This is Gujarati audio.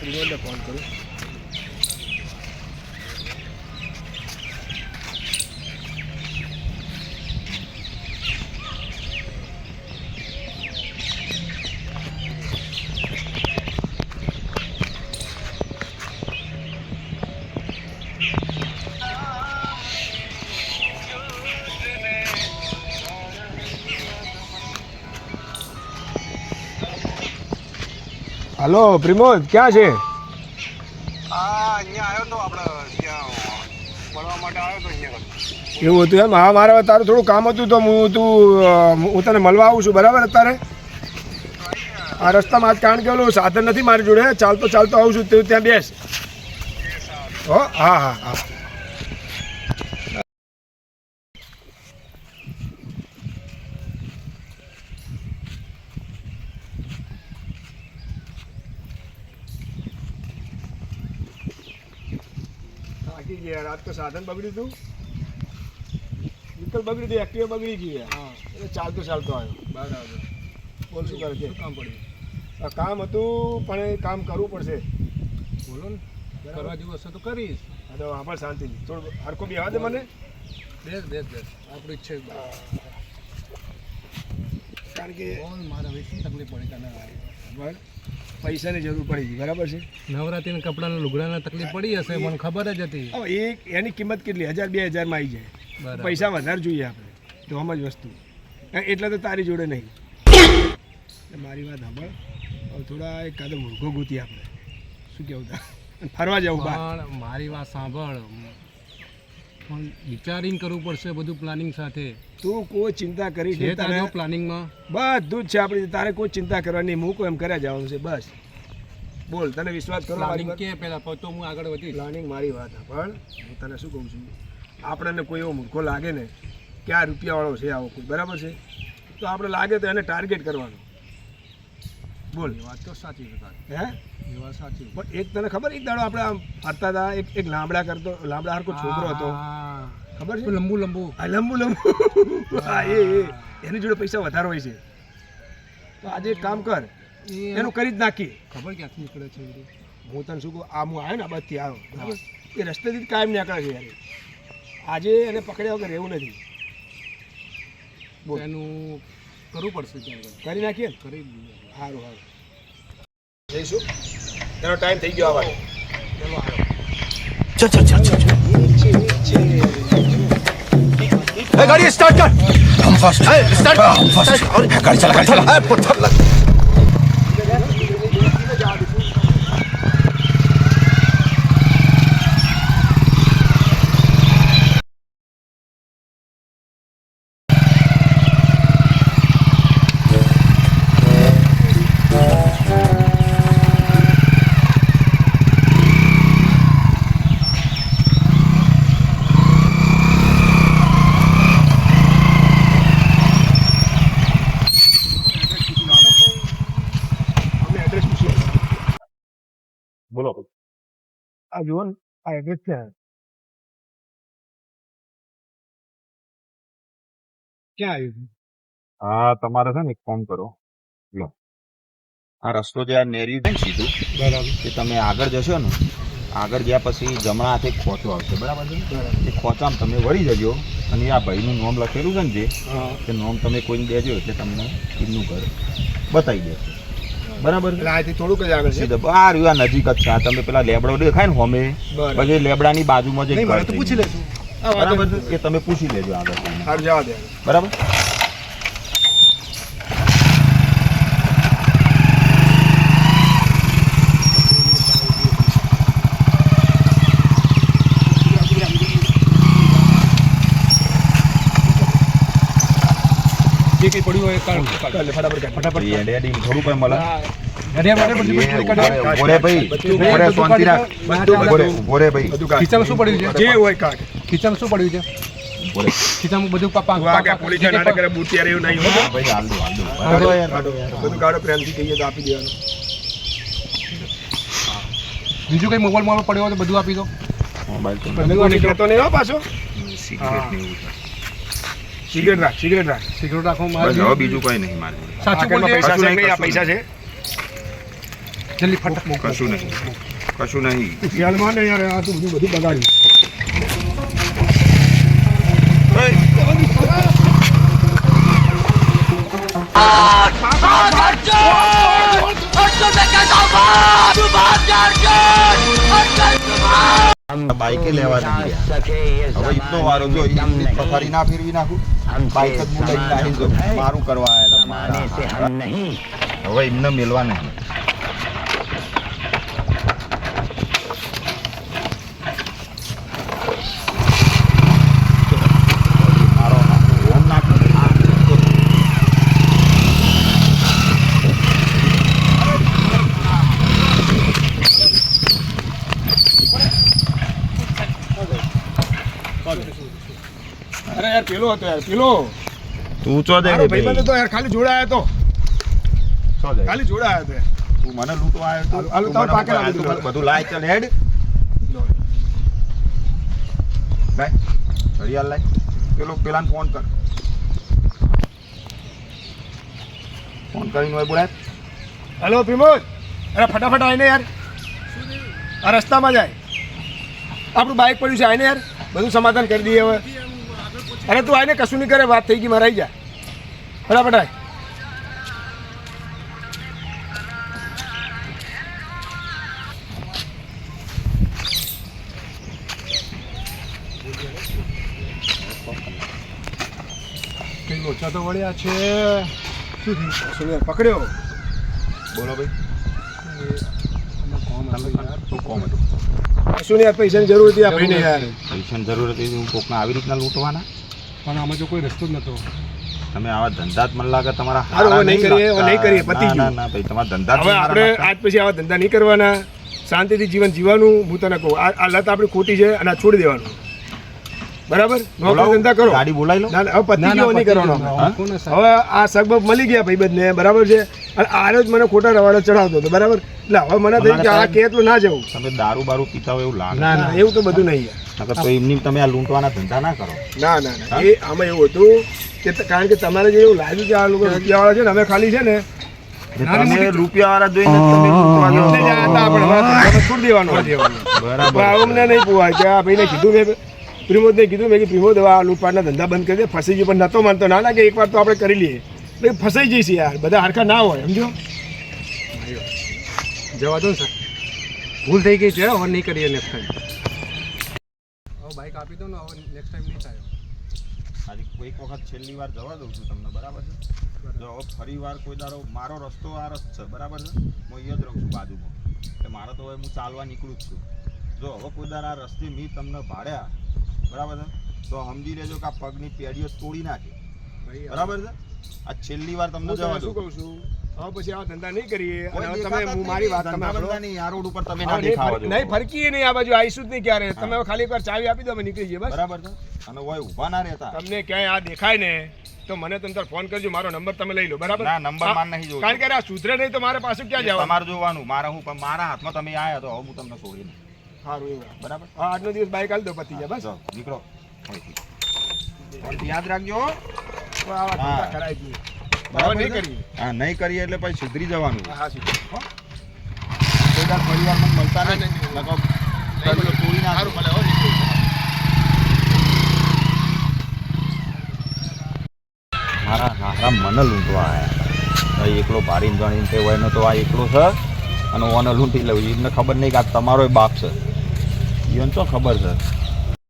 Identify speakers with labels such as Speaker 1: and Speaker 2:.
Speaker 1: પ્રિમોદને ફોન કરું હલો પ્રિમોદ ક્યાં છે? એવું હતું એમ? હા મારે તારું થોડું કામ હતું તો હું તું હું તને મળવા આવું છું બરાબર અત્યારે? આ રસ્તામાં આજ કારણ કે ઓલું સાધન નથી મારી જોડે ચાલતો ચાલતો આવું છું તું ત્યાં બેસ. હો? હા હા હા. થાકી ગયા આજ તો સાધન બગડ્યું હતું વિકલ બગડી હતી એક્ટિવા બગડી ગઈ હા. એટલે ચાલતો ચાલતો આવ્યો. બરાબર. બોલ શું કરે છે? કામ પડ્યું? આ કામ હતું પણ એ કામ કરવું પડશે.
Speaker 2: બોલો ને. કરવા જેવું હશે તો કરીશ.
Speaker 1: હા તો આપણે શાંતિ. થોડું હરકો બી આવે મને.
Speaker 2: બેસ બેસ બેસ. આપણું ઈચ્છે
Speaker 1: કારણ કે
Speaker 2: મારા વિશે તકલીફ પડી તને.
Speaker 1: પૈસાની જરૂર પડી ગઈ બરાબર છે?
Speaker 2: નવરાત્રીના કપડાના લુગડાના તકલીફ પડી હશે મને ખબર જ હતી.
Speaker 1: એક એની કિંમત કેટલી? હજાર બે હજારમાં આવી જાય. પૈસા વધારે જોઈએ આપણે. તો આમ જ વસ્તુ. એટલે તો તારી જોડે નહીં. મારી વાત સાંભળ. થોડા એક કાદ મૂર્ખો ગૂતી આપણે. શું કેવું તા? ફરવા જવું
Speaker 2: મારી વાત સાંભળ. પણ વિચારીને કરવું પડશે બધું પ્લાનિંગ સાથે.
Speaker 1: તું કોઈ ચિંતા કરી
Speaker 2: છે
Speaker 1: તારે
Speaker 2: પ્લાનિંગમાં
Speaker 1: બધું જ છે આપણી તારે કોઈ ચિંતા કરવાની હું મૂકો એમ કર્યા જવાનું છે બસ. બોલ તને વિશ્વાસ કરો
Speaker 2: પ્લાનિંગ કે પહેલા તો હું આગળ વધી
Speaker 1: પ્લાનિંગ મારી વાત પણ હું તને શું કહું છું? આપણને કોઈ એવો મૂર્ખો લાગે ને કે આ રૂપિયાવાળો છે આવો કોઈ. બરાબર છે? તો આપણે લાગે તો એને ટાર્ગેટ કરવાનો. બોલ.
Speaker 2: એ વાત તો સાચી છે
Speaker 1: હે?
Speaker 2: એ વાત સાચી
Speaker 1: પણ એક તને ખબર એક દાડો આપણે આમ ફરતા હતા એક એક લાંબડા કરતો લાંબડા હરકો છોકરો હતો. ખબર છે?
Speaker 2: લંબુ લંબુ.
Speaker 1: આ લંબુ લંબુ. હા. એ એની જોડે પૈસા વધારે હોય છે. તો આજે એક કામ કર એનું કરી જ નાખી
Speaker 2: ખબર ક્યાંથી નીકળે છે
Speaker 1: હું તને શું કહું આ હું આવ્યો ને આ બધી આવ્યો બરાબર? એ રસ્તેથી કાયમ નીકળે છે યાર આજે એને પકડ્યા વગર રહેવું નથી.
Speaker 2: એનું કરવું પડશે
Speaker 1: કરી નાખીએ
Speaker 2: કરી.
Speaker 1: સારું સારું જઈશું? એનો ટાઈમ થઈ ગયો આવવાનો
Speaker 3: ચલો ચલ ચલ ચલ ચલ ગાડી સ્ટાર્ટ કર. ફાસ્ટ સ્ટાર્ટ ગાડી ચલા
Speaker 1: ગાડી ચલા. પથ્થર
Speaker 3: લાગ
Speaker 1: આ ક્યાં આવ્યું
Speaker 4: હા તમારે છે ને એક કામ કરો. લો. આ રસ્તો જે આ નેરી છે ને સીધું
Speaker 1: બરાબર.
Speaker 4: એ તમે આગળ જશો ને આગળ ગયા પછી જમણા હાથે ખોચો આવશે બરાબર છે એ ખોચામાં તમે વળી જજો અને આ ભાઈનું નોમ લખેલું છે ને જે તે નામ તમે કોઈને દેજો એટલે તમને એમનું ઘર બતાવી દેશે. બરાબર
Speaker 1: આથી થોડુંક જ આગળ છે.
Speaker 4: સીધા આ રહ્યું આ નજીક જ છે. તમે પેલા લેબડો દેખાય ને હોમે પછી લેબડાની બાજુમાં જ
Speaker 1: પૂછી લેશું આ
Speaker 4: બરાબર. એ તમે પૂછી લેજો આગળ.
Speaker 1: સારું જવા દે.
Speaker 4: બરાબર
Speaker 2: જે કંઈ પડ્યું હોય એ કાઢ
Speaker 1: ચાલ, ફટાફટ કાઢ.
Speaker 2: ફટાફટ
Speaker 4: એ એડિયાડી થોડું કોઈ મળે
Speaker 2: ઘડિયા માટે બધી વસ્તુ કાઢી.
Speaker 4: એ ઊભો રે ભાઈ
Speaker 1: બધું
Speaker 4: ઊભો રે, શાંતિ રાખ
Speaker 1: બધું
Speaker 4: ઊભો રે, ઊભો રે ભાઈ
Speaker 1: બધું કાઢ.
Speaker 2: ખીચામાં શું પડ્યું છે? ખીચામાં બધું
Speaker 1: પોલીસ એવું નહીં. બધું પ્રેમથી કહીએ તો આપી દેવાનું.
Speaker 2: બીજું કઈ મોબાઈલ મોબાઈલ પડ્યો હોય તો બધું આપી દો.
Speaker 4: મોબાઈલ તો
Speaker 1: નીકળતો નહીં પાછો.
Speaker 4: સિગરેટ ને એવું.
Speaker 1: સિગરેટ રાખ સિગરેટ રાખ.
Speaker 2: સિક્યોર રાખો
Speaker 4: બસ
Speaker 2: મારે
Speaker 4: હવે બીજું કઈ નહીં મારે
Speaker 2: સાચું
Speaker 1: આ ઘરમાં
Speaker 2: બોલજે
Speaker 1: પૈસા છે
Speaker 4: કશું
Speaker 1: ભાઈ, આ
Speaker 4: નહીં,
Speaker 1: પૈસા છે
Speaker 2: જલ્દી ફટાફટ
Speaker 4: કશું નહીં. કશું નહીં.
Speaker 1: ખ્યાલમાં ને યાર આ તો બધું બધું બગાડ્યું.
Speaker 4: બાઈકે લેવા નથી ગયા હવે ઇતનો વારો જો એમની પથારી ના ફેરવી નાખું. બાઈક જ હું લઈને આવી મારું કરવા આવ્યા હતા. હવે એમને મેલવા નહીં મારો ઓમ નાખો.
Speaker 1: અરે યાર પેલો હતો યાર પેલો.
Speaker 4: તું ચો દે ભાઈ.
Speaker 1: હતો યાર ખાલી જોડાયો હતો.
Speaker 4: ચો દે.
Speaker 1: ખાલી જોડાયો હતો
Speaker 4: તું મને લૂંટવા આવ્યો તો
Speaker 1: હાલો,
Speaker 4: તું
Speaker 1: પાકે
Speaker 4: તું. બધું લાય ચાલ હેડ. લાય. ઘડિયાળ લાય. પેલો પેલાને ફોન કર. ફોન કરીને હોય બોલાય.
Speaker 1: હેલો પ્રમોદ અરે ફટાફટ આવીને યાર. આ રસ્તામાં જાય. આપણું બાઇક પડ્યું છે આવીને યાર. બધું સમાધાન કરી દઈએ હવે. અરે તું આવીને કશું નહીં કરે વાત થઈ ગઈ મારા આવી જા. ફટાફટ આય. કઈ લોચા તો વળ્યા છે. શું થયું? નહીં, પકડ્યો.
Speaker 4: બોલો ભાઈ. શું કોમ હતું?
Speaker 1: કશું નહીં યાર પૈસાની જરૂર હતી આ ભાઈને યાર.
Speaker 4: પૈસાની જરૂર હતી હું કોકને આવી રીતના લૂંટવાના?
Speaker 2: પણ આમાં જો કોઈ રસ્તો જ નતો.
Speaker 4: તમે આવા ધંધા જ મને લાગે તમારા
Speaker 1: હારું, નહીં કરીએ, નહીં કરીએ, પતિ
Speaker 4: ના,
Speaker 1: ગયું.
Speaker 4: ના ના ભાઈ તમારા ધંધા
Speaker 1: હવે આપણે આજ પછી આવા ધંધા નહીં કરવાના. શાંતિથી જીવન જીવવાનું હું તને કહું. આ આ લત આપણી ખોટી છે અને આ છોડી દેવાનું. બરાબર? નોકરી ધંધા કરો.
Speaker 4: ગાડી બોલાવી લો.
Speaker 1: ના ના, હવે પતી ગયો નહીં કરવાનો. હવે આ સગબબ મળી ગયા ભાઈ બધને બરાબર છે? અને આરે જ મને ખોટા રવાડો ચડાવતો હતો બરાબર? એટલે હવે મને થયું કે આ કે એટલું ના જવું.
Speaker 4: તમે દારૂ બારૂ પીતા હોય એવું લાગે.
Speaker 1: ના ના એવું તો બધું નહીં.
Speaker 4: તો એમની તમે આ લૂંટવાના ધંધા ના કરો.
Speaker 1: ના ના ના. એ આમાં એવું હતું કે કારણ કે તમારે જે એવું લાગ્યું કે આ લોકો રૂપિયાવાળા છે ને અમે ખાલી છે ને
Speaker 4: તમે રૂપિયા વાળા જોઈને તમે
Speaker 1: દેવાનો.
Speaker 4: બરાબર.
Speaker 1: અમને નહીં પોવાય. કે આ ભાઈને કીધું મેં પ્રિમોદને કીધું મેં કે પ્રિમોદ હવે આ લૂંટપાટના ધંધા બંધ કરી દે ફસાઈ ગયું પણ નતો માનતો. ના ના કે એકવાર તો આપણે કરી લઈએ. એટલે ફસાઈ જઈશ યાર બધા હરખા ના હોય સમજો?
Speaker 2: જવા દો ને સર. ભૂલ થઈ ગઈ છે હવે નહીં કરીએ નેક્સ્ટ ટાઈમ હવે બાઇક આપી દો ને હવે નેક્સ્ટ ટાઈમ નહીં થાય.
Speaker 4: આજે કોઈક વખત છેલ્લી વાર જવા દઉં છું તમને બરાબર છે? જો હવે ફરી વાર કોઈ દારો મારો રસ્તો આ રસ્તો છે બરાબર છે? હું અહીંયા જ રહું છું બાજુમાં. એટલે મારે તો હવે હું ચાલવા નીકળું જ છું. જો હવે કોઈ દારા આ રસ્તે મેં તમને ભાડ્યા બરાબર છે? તો સમજી લેજો કે આ પગની પેઢીઓ તોડી નાખે. બરાબર છે? આ છેલ્લી વાર તમને જવા
Speaker 1: શું કહું છું? હવે પછી આ ધંધા નહીં કરીએ તમે હું મારી વાત તમે
Speaker 4: ધંધા
Speaker 1: સાંભળો.
Speaker 4: બંધા નહીં, આ રોડ ઉપર તમે ના
Speaker 1: નહીં નહીં ફરકીએ નહીં આ બાજુ આવીશું જ નહીં ક્યારે. તમે ખાલી એકવાર ચાવી આપી દો અમે નીકળી જઈએ
Speaker 4: બરાબર છે? અને હોય ઊભા ના રહેતા.
Speaker 1: તમને ક્યાંય આ દેખાય ને તો મને તમે ફોન કરજો મારો નંબર તમે લઈ લો બરાબર?
Speaker 4: ના, નંબર માર નહીં જોઈતો.
Speaker 1: કારણ કે આ સુધરે નહીં તો મારે પાછું ક્યાં જવા
Speaker 4: તમારે જોવાનું. મારા હું પણ મારા હાથમાં તમે આયા તો હું તમને છોડી નહીં
Speaker 1: સારું એવું.
Speaker 4: બરાબર?
Speaker 1: હા આજનો દિવસ બાઈક હાલ દો પતી જાય બસ.
Speaker 4: નીકળો. યાદ રાખજો.
Speaker 1: આવા કરાય જ
Speaker 4: બરાબર
Speaker 1: નહીં કરીએ.
Speaker 4: હા નહીં કરીએ એટલે પછી સુધરી જવાનું
Speaker 1: હા, હા સીધું. હો?
Speaker 4: કોઈ દાડ પરિવારમાં મળતા નહીં. નકર તોડી નાખો.
Speaker 1: ભલે હો
Speaker 4: મારા હારા મને લૂંટવા આયા. એકલો ભારી જાણીને તે હોય તો આ એકલો છે. અને ઓને લૂંટી લઉં એમને ખબર નહીં કે આ તમારો બાપ છે. એને તો ખબર છે.